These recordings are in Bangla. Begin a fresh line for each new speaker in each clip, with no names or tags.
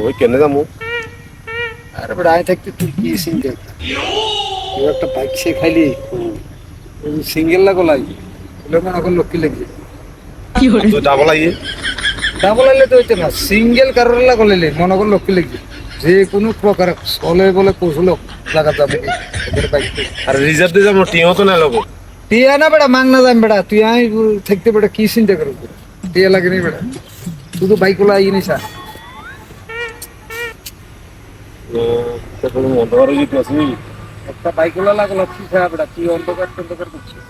ওই কেনে যাব
আরে বড় আয় থাকতে তুই কি সিঙ্গেল তুই একটা বাইক সে খাইলি সিঙ্গেল লাগো লাই বলে মনে কর লক্ষ্মী লাগছে
তো যাব লাগে
ডাবল আইলে তো হইতে না সিঙ্গেল কারোর লাগো লাইলে মনে কর লক্ষ্মী লাগছে যে কোনো প্রকার চলে বলে কৌশল লাগা যাবে
আর রিজার্ভ দিয়ে যাব টিও তো না লোক
তুই আয় না বেড়া মাং না যাম বেড়া তুই আয় থাকতে বেড়া কি চিন্তা করবি লাগে নি বেড়া শুধু বাইক ওলা আই নিসা
তারপরে অন্ধকার হয়ে যেতে আসবি
একটা বাইক ওলা লাগল কি খাওয়া বেড়া তুই অন্ধকার অন্ধকার করছিস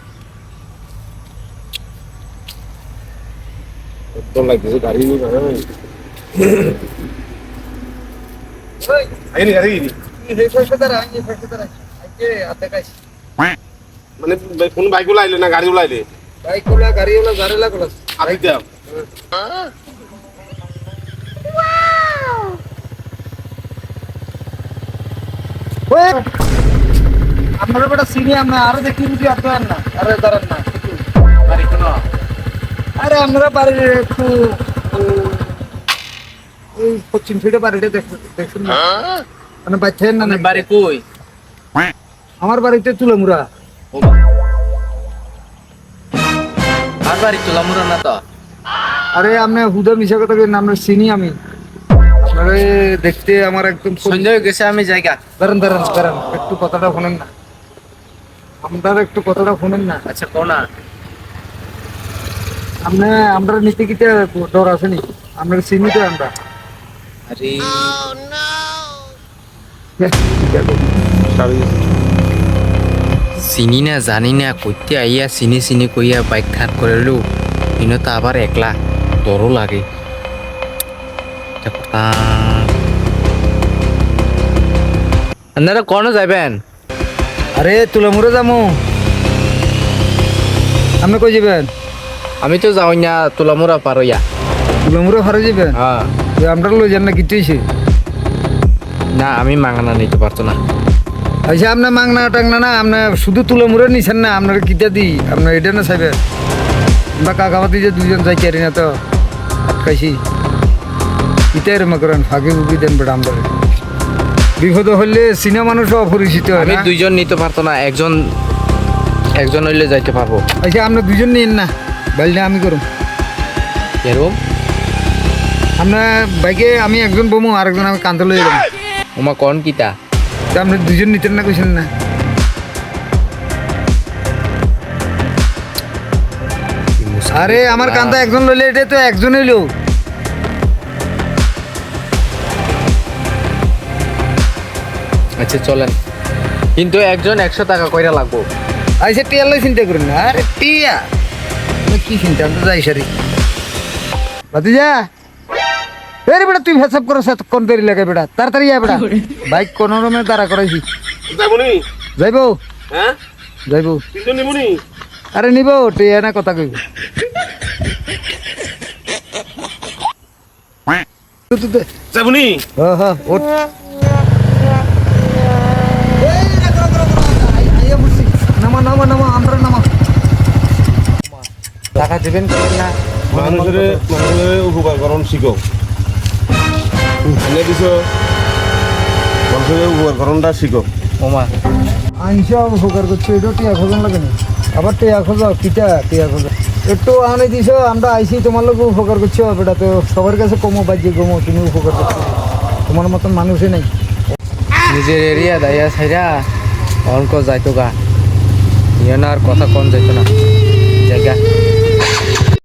তো লাগতেছে গাড়ি নিয়ে আইনি গাড়ি
এই এই কাইছি
মানে কোনগুলো আইলে না গাড়ি গুলো আইলে
বাইক ওলা গাড়ি ওলা গাড়ি লাগল
আপনি দাও
ওই আপনারা বেটা সিনি আমরা আরও দেখি বুঝি আপনার না আরে দাঁড়ান না।
বাড়ি কোনো
আরে আপনারা বাড়ির একটু উম, পশ্চিম সাইডে বাড়িটা দেখুন না। মানে বাচ্চার না
বাড়ি কই?
আমার বাড়িতে তুলামুরা
ও আর বাড়ি তোলামুরা না তো?
আরে আপনি হুদা মিশা কথা কেন চিনি আমি। আপনারে দেখতে আমার একদম
সন্ধ্যা হয়ে গেছে আমি জায়গা।
দাঁড়ান দাঁড়ান দাঁড়ান একটু কথাটা শোনেন না। আপনার একটু কথাটা শোনেন না।
আচ্ছা কোনা?
আপনি আমরা নিতে কিতে ডর আসেনি আপনার চিনি তো আমরা।
আরে। চিনি না জানি না কইতে আইয়া চিনি চিনি কইয়া বাইক খাট করিলো ইনো তো আবার একলা ডরও লাগে। আপনারা কোন যাবেন
আরে তুলামুরা যামু। আপনি কই যাবেন
আমি তো যাই না তোলামুরা পারইয়া
তুলামুরা ফারে যাবেন
হ্যাঁ
আমরা লই যান না হইছে
না আমি মাঙানা নিতে পারতো না।
আচ্ছা আপনার মাংনা টাংনা না আপনার শুধু তুলামুরা নিছেন না আপনার কিটা দি? আপনার এটা না চাইবেন আমরা কাকাবাতি যে দুজন যাই চারি না তো আটকাইছি ইটাই রে করেন ফাঁকি ফুকি দেন বেটা আমরা বিপদ হলে সিনেমা মানুষও অপরিচিত
আমি দুইজন নিতে পারতো না একজন একজন হইলে যাইতে পারব।
আচ্ছা আপনার দুজন নিন না বাইলটা আমি করুন
এরকম
আপনার বাইকে আমি একজন বমু আর একজন আমি কান্ত লই এলাম
ওমা কোন কিতা?
আপনি দুজন নিতেন না কইছেন না? আরে আমার কান্তা একজন লইলে এটা তো একজন হইল।
আচ্ছা চলেন। কিন্তু একজন একশো টাকা কইরা লাগবো।
আইসে টিয়া লই চিন্তা করেন না। আরে টিয়া? কি চিন্তা আমি তো যাই সারি? যা এরে বেটা তুই হেসাব করো সাথে কোন দেরি লাগে বেটা? তাড়াতাড়ি যা বেটা। বাইক কোন রকমে দাঁড়া করাইছি।
যাব নি
যাইবো?
হ্যাঁ?
যাইবো।
তিনজন নিবো নি
আরে নিব টিয়া না কথা কইব।
যাব নি
হ্যাঁ হ্যাঁ ওঠ। নামা নামা নামা আমরা নামা। টাকা দেবেন না?
মানুষের মানুষের উপকার করণ শিখো। এনে দিছ? মানুষের উপকার করণটা শিখো
ওমা।
আইনসা উপকার করছ এটা টিয়া খোঁজন লাগে না। আবার টিয়া খোঁজো কিটা টিয়া খোঁজো। একটু আনে দিছ আমরা আইসি তোমার লোক উপকার করছ বেটা তো সবার কাছে কমো বাজ্যে কমো তুমি উপকার করছ। তোমার মতন মানুষই নাই।
নিজের এরিয়া দাইয়া ছাইরা অঙ্ক যাইতো গা ইয়ান আর কথা কম যাইতো না। জায়গা।